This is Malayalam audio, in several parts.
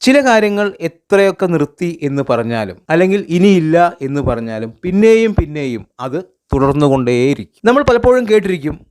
ചില കാര്യങ്ങൾ എത്രയൊക്കെ നിർത്തി എന്ന് പറഞ്ഞാലും അല്ലെങ്കിൽ ഇനിയില്ല എന്ന് പറഞ്ഞാലും പിന്നെയും പിന്നെയും അത് തുടർന്നുകൊണ്ടേയിരിക്കും. നമ്മൾ പലപ്പോഴും കേട്ടിരിക്കും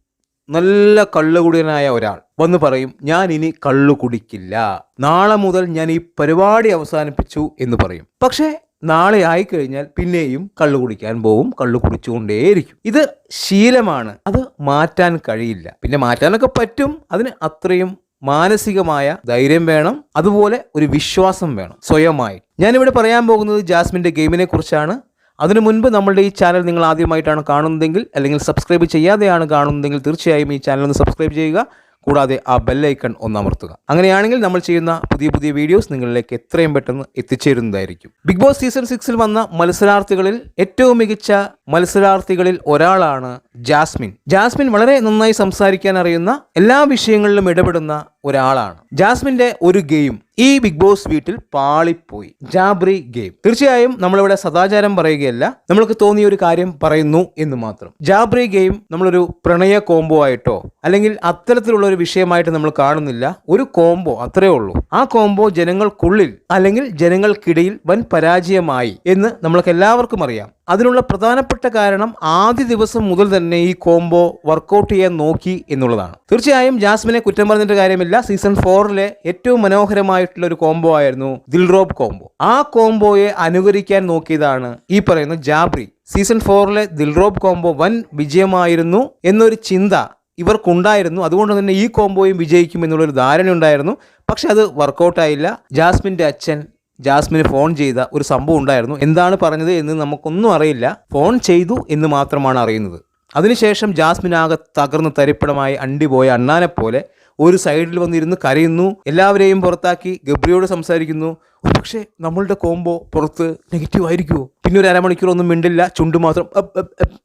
നല്ല കള്ളുകുടിയനായ ഒരാൾ വന്ന് പറയും ഞാൻ ഇനി കള്ളു കുടിക്കില്ല. നാളെ മുതൽ ഞാൻ ഈ പരിപാടി അവസാനിപ്പിച്ചു എന്ന് പറയും. പക്ഷേ നാളെ ആയിക്കഴിഞ്ഞാൽ പിന്നെയും കള്ളു കുടിക്കാൻ പോവും കള്ളു കുടിച്ചുകൊണ്ടേയിരിക്കും. ഇത് ശീലമാണ്. അത് മാറ്റാൻ കഴിയില്ല. പിന്നെ മാറ്റാനൊക്കെ പറ്റും അതിന് അത്രയും മാനസികമായ ധൈര്യം വേണം അതുപോലെ ഒരു വിശ്വാസം വേണം സ്വയമായി ഞാനിവിടെ പറയാൻ പോകുന്നത് ജാസ്മിന്റെ ഗെയിമിനെ കുറിച്ചാണ്. അതിനു മുൻപ് നമ്മളുടെ ഈ ചാനൽ നിങ്ങൾ ആദ്യമായിട്ടാണ് കാണുന്നതെങ്കിൽ അല്ലെങ്കിൽ സബ്സ്ക്രൈബ് ചെയ്യാതെയാണ് കാണുന്നതെങ്കിൽ തീർച്ചയായും ഈ ചാനൽ ഒന്ന് സബ്സ്ക്രൈബ് ചെയ്യുക. കൂടാതെ ആ ബെല്ലൈക്കൺ ഒന്ന് അമർത്തുക. അങ്ങനെയാണെങ്കിൽ നമ്മൾ ചെയ്യുന്ന പുതിയ പുതിയ വീഡിയോസ് നിങ്ങളിലേക്ക് എത്രയും പെട്ടെന്ന് എത്തിച്ചേരുന്നതായിരിക്കും. ബിഗ് ബോസ് സീസൺ സിക്സിൽ വന്ന മത്സരാർത്ഥികളിൽ ഏറ്റവും മികച്ച മത്സരാർത്ഥികളിൽ ഒരാളാണ് ജാസ്മിൻ. ജാസ്മിൻ വളരെ നന്നായി സംസാരിക്കാൻ അറിയുന്ന എല്ലാ വിഷയങ്ങളിലും ഇടപെടുന്ന ഒരാളാണ്. ജാസ്മിന്റെ ഒരു ഗെയിം ഈ ബിഗ് ബോസ് വീട്ടിൽ പാളിപ്പോയി. ജാബ്രി ഗെയിം. തീർച്ചയായും നമ്മളിവിടെ സദാചാരം പറയുകയല്ല നമ്മൾക്ക് തോന്നിയ ഒരു കാര്യം പറയുന്നു എന്ന് മാത്രം. ജാബ്രി ഗെയിം നമ്മളൊരു പ്രണയ കോംബോ ആയിട്ടോ അല്ലെങ്കിൽ അത്തരത്തിലുള്ള ഒരു വിഷയമായിട്ട് നമ്മൾ കാണുന്നില്ല ഒരു കോംബോ അത്രേ ഉള്ളൂ. ആ കോംബോ ജനങ്ങൾക്കുള്ളിൽ അല്ലെങ്കിൽ ജനങ്ങൾക്കിടയിൽ വൻ പരാജയമായി എന്ന് നമ്മൾക്ക് എല്ലാവർക്കും അറിയാം. അതിനുള്ള പ്രധാനപ്പെട്ട കാരണം ആദ്യ ദിവസം മുതൽ തന്നെ ഈ കോംബോ വർക്കൗട്ട് ചെയ്യാൻ നോക്കി എന്നുള്ളതാണ്. തീർച്ചയായും ജാസ്മിനെ കുറ്റം പറഞ്ഞിട്ട് കാര്യമില്ല. സീസൺ ഫോറിലെ ഏറ്റവും മനോഹരമായിട്ടുള്ള ഒരു കോംബോ ആയിരുന്നു ദിൽറോബ് കോംബോ ആ കോംബോയെ അനുകരിക്കാൻ നോക്കിയതാണ് ഈ പറയുന്ന ജാബ്രി. സീസൺ ഫോറിലെ ദിൽറോബ് കോംബോ വൻ വിജയമായിരുന്നു എന്നൊരു ചിന്ത ഇവർക്കുണ്ടായിരുന്നു. അതുകൊണ്ട് തന്നെ ഈ കോംബോയും വിജയിക്കും എന്നുള്ളൊരു ധാരണ ഉണ്ടായിരുന്നു പക്ഷെ അത് വർക്കൗട്ടായില്ല ജാസ്മിന്റെ അച്ഛൻ ജാസ്മിന് ഫോൺ ചെയ്ത ഒരു സംഭവം ഉണ്ടായിരുന്നു. എന്താണ് പറഞ്ഞത് എന്ന് നമുക്കൊന്നും അറിയില്ല. ഫോൺ ചെയ്തു എന്ന് മാത്രമാണ് അറിയുന്നത്. അതിനുശേഷം ജാസ്മിൻ ആകെ തകർന്ന് തരിപ്പണമായി അണ്ടിപോയ അണ്ണാനെ പോലെ ഒരു സൈഡിൽ വന്നിരുന്ന് കരയുന്നു. എല്ലാവരെയും പുറത്താക്കി ഗബ്രിയോട് സംസാരിക്കുന്നു. പക്ഷേ നമ്മളുടെ കോംബോ പുറത്ത് നെഗറ്റീവ് ആയിരിക്കുമോ പിന്നെ ഒരു അരമണിക്കൂർ ഒന്നും മിണ്ടില്ല ചുണ്ട് മാത്രം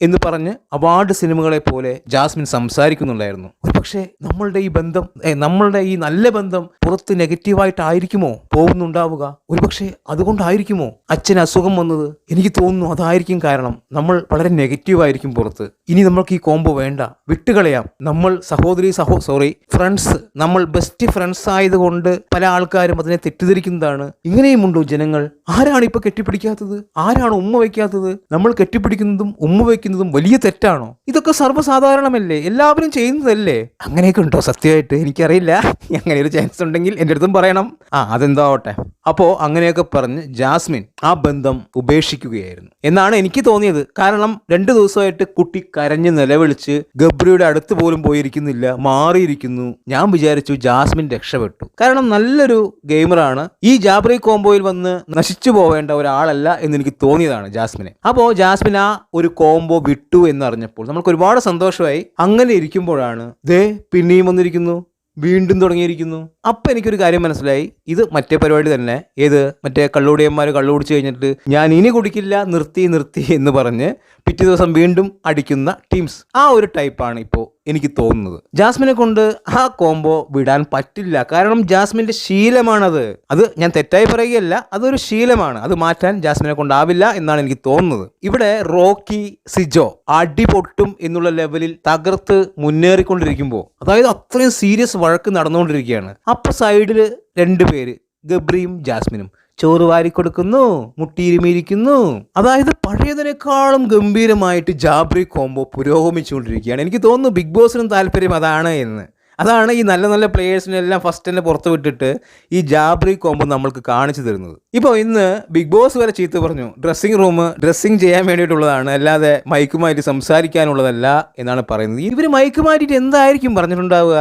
എന്ന് പറഞ്ഞ് അവാർഡ് സിനിമകളെ പോലെ ജാസ്മിൻ സംസാരിക്കുന്നുണ്ടായിരുന്നു. പക്ഷേ നമ്മളുടെ ഈ ബന്ധം നമ്മളുടെ ഈ നല്ല ബന്ധം പുറത്ത് നെഗറ്റീവായിട്ടായിരിക്കുമോ? പോകുന്നുണ്ടാവുക. ഒരുപക്ഷെ അതുകൊണ്ടായിരിക്കുമോ? അച്ഛൻ അസുഖം വന്നത്? എനിക്ക് തോന്നുന്നു അതായിരിക്കും കാരണം. നമ്മൾ വളരെ നെഗറ്റീവ് ആയിരിക്കും പുറത്ത്. ഇനി നമ്മൾക്ക് ഈ കോംബോ വേണ്ട. വിട്ടുകളയാം. നമ്മൾ സഹോദരി സഹോ സോറി ഫ്രണ്ട്സ്. നമ്മൾ ബെസ്റ്റ് ഫ്രണ്ട്സ് ആയതുകൊണ്ട് പല ആൾക്കാരും അതിനെ തെറ്റിദ്ധരിക്കുന്നതാണ്. ഇങ്ങനെയുമുണ്ടോ ജനങ്ങൾ? ആരാണ് ഇപ്പൊ കെട്ടിപ്പിടിക്കാത്തത്? ആരാണ് ഉമ്മ വയ്ക്കാത്തത്? നമ്മൾ കെട്ടിപ്പിടിക്കുന്നതും ഉമ്മ വയ്ക്കുന്നതും വലിയ തെറ്റാണോ? ഇതൊക്കെ സർവസാധാരണമല്ലേ? എല്ലാവരും ചെയ്യുന്നതല്ലേ? അങ്ങനെയൊക്കെ ഉണ്ടോ സത്യമായിട്ട്? എനിക്കറിയില്ല. അങ്ങനെ ഒരു ചാൻസ് ഉണ്ടെങ്കിൽ എന്റെ അടുത്തും പറയണം. ആ അതെന്തോ ആവട്ടെ അപ്പോൾ അങ്ങനെയൊക്കെ പറഞ്ഞ് ജാസ്മിൻ ആ ബന്ധം ഉപേക്ഷിക്കുകയായിരുന്നു. എന്നാണ് എനിക്ക് തോന്നിയത്. കാരണം രണ്ട് ദിവസമായിട്ട് കുട്ടി കരഞ്ഞ് നിലവിളിച്ച് ഗബ്രിയുടെ അടുത്ത് പോലും പോയിരിക്കുന്നില്ല മാറിയിരിക്കുന്നു. ഞാൻ വിചാരിച്ചു ജാസ്മിൻ രക്ഷപ്പെട്ടു. കാരണം നല്ലൊരു ഗെയിമറാണ്. ഈ ജാബ്രി കോംബോയിൽ വന്ന് നശിച്ചു പോവേണ്ട ഒരാളല്ല എന്ന് എനിക്ക് തോന്നിയതാണ് ജാസ്മിനെ. അപ്പോൾ ജാസ്മിൻ ആ ഒരു കോംബോ വിട്ടു എന്നറിഞ്ഞപ്പോൾ നമുക്ക് ഒരുപാട് സന്തോഷമായി. അങ്ങനെ ഇരിക്കുമ്പോഴാണ് ദേ പിന്നെയും വന്നിരിക്കുന്നു. വീണ്ടും തുടങ്ങിയിരിക്കുന്നു. അപ്പം എനിക്കൊരു കാര്യം മനസ്സിലായി. ഇത് മറ്റേ പരിപാടി തന്നെ. ഏത്? മറ്റേ കള്ളുടിയന്മാർ കള്ളു കുടിച്ച് കഴിഞ്ഞിട്ട് ഞാൻ ഇനി കുടിക്കില്ല നിർത്തി നിർത്തി എന്ന് പറഞ്ഞ് പിറ്റേ ദിവസം വീണ്ടും അടിക്കുന്ന ടീംസ്. ആ ഒരു ടൈപ്പാണ് ഇപ്പോൾ എനിക്ക് തോന്നുന്നത്. ജാസ്മിനെ കൊണ്ട് ആ കോംബോ വിടാൻ പറ്റില്ല. കാരണം ജാസ്മിന്റെ ശീലമാണത്. അത് ഞാൻ തെറ്റായി പറയുകയല്ല അതൊരു ശീലമാണ്. അത് മാറ്റാൻ ജാസ്മിനെ കൊണ്ടാവില്ല എന്നാണ് എനിക്ക് തോന്നുന്നത്. ഇവിടെ റോക്കി സിജോ അടി പൊട്ടും എന്നുള്ള ലെവലിൽ തകർത്ത് മുന്നേറിക്കൊണ്ടിരിക്കുമ്പോൾ അതായത് അത്രയും സീരിയസ് വഴക്ക് നടന്നുകൊണ്ടിരിക്കുകയാണ്. അപ്പൊ സൈഡിൽ രണ്ടുപേര് ഗബ്രിയും ജാസ്മിനും. ചോറ് വാരി കൊടുക്കുന്നു മുട്ടിയിരുമിയിരിക്കുന്നു അതായത് പഴയതിനേക്കാളും ഗംഭീരമായിട്ട് ജാബ്രി കോംബോ പുരോഗമിച്ചുകൊണ്ടിരിക്കുകയാണ്. എനിക്ക് തോന്നുന്നു ബിഗ് ബോസിനും താല്പര്യം അതാണ് എന്ന്. അതാണ് ഈ നല്ല നല്ല പ്ലേയേഴ്സിനെല്ലാം ഫസ്റ്റ് തന്നെ പുറത്ത് വിട്ടിട്ട് ഈ ജാബ്രി കോംബോ നമ്മൾക്ക് കാണിച്ചു തരുന്നത്. ഇപ്പോൾ ഇന്ന് ബിഗ് ബോസ് വരെ ചീത്ത പറഞ്ഞു. ഡ്രസ്സിംഗ് റൂം ഡ്രസ്സിംഗ് ചെയ്യാൻ വേണ്ടിയിട്ടുള്ളതാണ്. അല്ലാതെ മൈക്കുമായിട്ട് സംസാരിക്കാനുള്ളതല്ല എന്നാണ് പറയുന്നത്. ഇവർ മൈക്കുമായിട്ട് എന്തായിരിക്കും പറഞ്ഞിട്ടുണ്ടാവുക?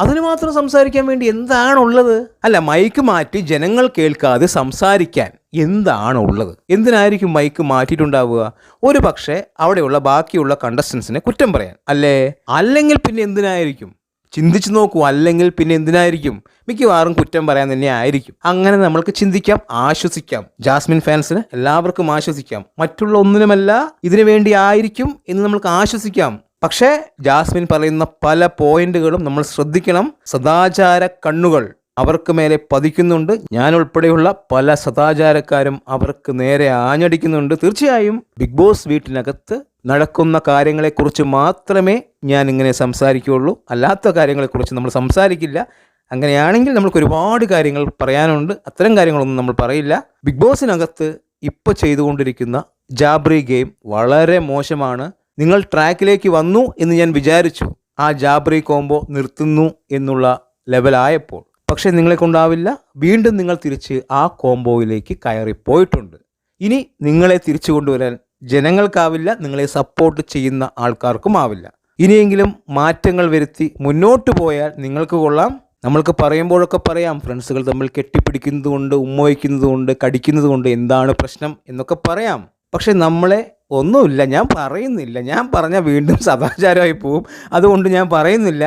അതിന് മാത്രം സംസാരിക്കാൻ വേണ്ടി എന്താണുള്ളത്? അല്ല മൈക്ക് മാറ്റി ജനങ്ങൾ കേൾക്കാതെ സംസാരിക്കാൻ എന്താണുള്ളത്? എന്തിനായിരിക്കും മൈക്ക് മാറ്റിയിട്ടുണ്ടാവുക? ഒരു പക്ഷേ അവിടെയുള്ള ബാക്കിയുള്ള കണ്ടസ്റ്റൻസിനെ കുറ്റം പറയാൻ. അല്ലേ? അല്ലെങ്കിൽ പിന്നെ എന്തിനായിരിക്കും? ചിന്തിച്ചു നോക്കൂ അല്ലെങ്കിൽ പിന്നെ എന്തിനായിരിക്കും? മിക്കവാറും കുറ്റം പറയാൻ തന്നെ ആയിരിക്കും. അങ്ങനെ നമ്മൾക്ക് ചിന്തിക്കാം ആശ്വസിക്കാം. ജാസ്മിൻ ഫാൻസിന് എല്ലാവർക്കും ആശ്വസിക്കാം. മറ്റുള്ള ഒന്നിനുമല്ല ഇതിനു വേണ്ടി ആയിരിക്കും എന്ന് നമ്മൾക്ക് ആശ്വസിക്കാം. പക്ഷേ ജാസ്മിൻ പറയുന്ന പല പോയിന്റുകളും നമ്മൾ ശ്രദ്ധിക്കണം. സദാചാര കണ്ണുകൾ അവർക്ക് മേലെ പതിക്കുന്നുണ്ട്. ഞാൻ ഉൾപ്പെടെയുള്ള പല സദാചാരക്കാരും അവർക്ക് നേരെ ആഞ്ഞടിക്കുന്നുണ്ട്. തീർച്ചയായും ബിഗ് ബോസ് വീട്ടിനകത്ത് നടക്കുന്ന കാര്യങ്ങളെക്കുറിച്ച് മാത്രമേ ഞാൻ ഇങ്ങനെ സംസാരിക്കുകയുള്ളൂ. അല്ലാത്ത കാര്യങ്ങളെക്കുറിച്ച് നമ്മൾ സംസാരിക്കില്ല. അങ്ങനെയാണെങ്കിൽ നമുക്ക് ഒരുപാട് കാര്യങ്ങൾ പറയാനുണ്ട്. അത്തരം കാര്യങ്ങളൊന്നും നമ്മൾ പറയില്ല. ബിഗ് ബോസിനകത്ത് ഇപ്പോൾ ചെയ്തുകൊണ്ടിരിക്കുന്ന ജാബ്രി ഗെയിം വളരെ മോശമാണ്. നിങ്ങൾ ട്രാക്കിലേക്ക് വന്നു എന്ന് ഞാൻ വിചാരിച്ചു. ആ ജാബ്രി കോംബോ നിർത്തുന്നു എന്നുള്ള ലെവലായപ്പോൾ പക്ഷേ നിങ്ങളെ കൊണ്ടാവില്ല. വീണ്ടും നിങ്ങൾ തിരിച്ച് ആ കോംബോയിലേക്ക് കയറിപ്പോയിട്ടുണ്ട് ഇനി നിങ്ങളെ തിരിച്ചു കൊണ്ടുവരാൻ ജനങ്ങൾക്കാവില്ല. നിങ്ങളെ സപ്പോർട്ട് ചെയ്യുന്ന ആൾക്കാർക്കും ആവില്ല. ഇനിയെങ്കിലും മാറ്റങ്ങൾ വരുത്തി മുന്നോട്ട് പോയാൽ നിങ്ങൾക്ക് കൊള്ളാം. നമ്മൾക്ക് പറയുമ്പോഴൊക്കെ പറയാം. ഫ്രണ്ട്സുകൾ തമ്മിൽ കെട്ടിപ്പിടിക്കുന്നതുകൊണ്ട് ഉമ്മ വയ്ക്കുന്നതുകൊണ്ട് കടിക്കുന്നതുകൊണ്ട് എന്താണ് പ്രശ്നം എന്നൊക്കെ പറയാം. പക്ഷെ നമ്മളെ ഒന്നുമില്ല ഞാൻ പറയുന്നില്ല. ഞാൻ പറഞ്ഞാൽ വീണ്ടും സദാചാരമായി പോവും. അതുകൊണ്ട് ഞാൻ പറയുന്നില്ല.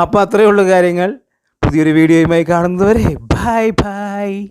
അപ്പോൾ അത്രയേ ഉള്ളൂ കാര്യങ്ങൾ. പുതിയൊരു വീഡിയോയുമായി കാണുന്നതുവരെ ബൈ ബൈ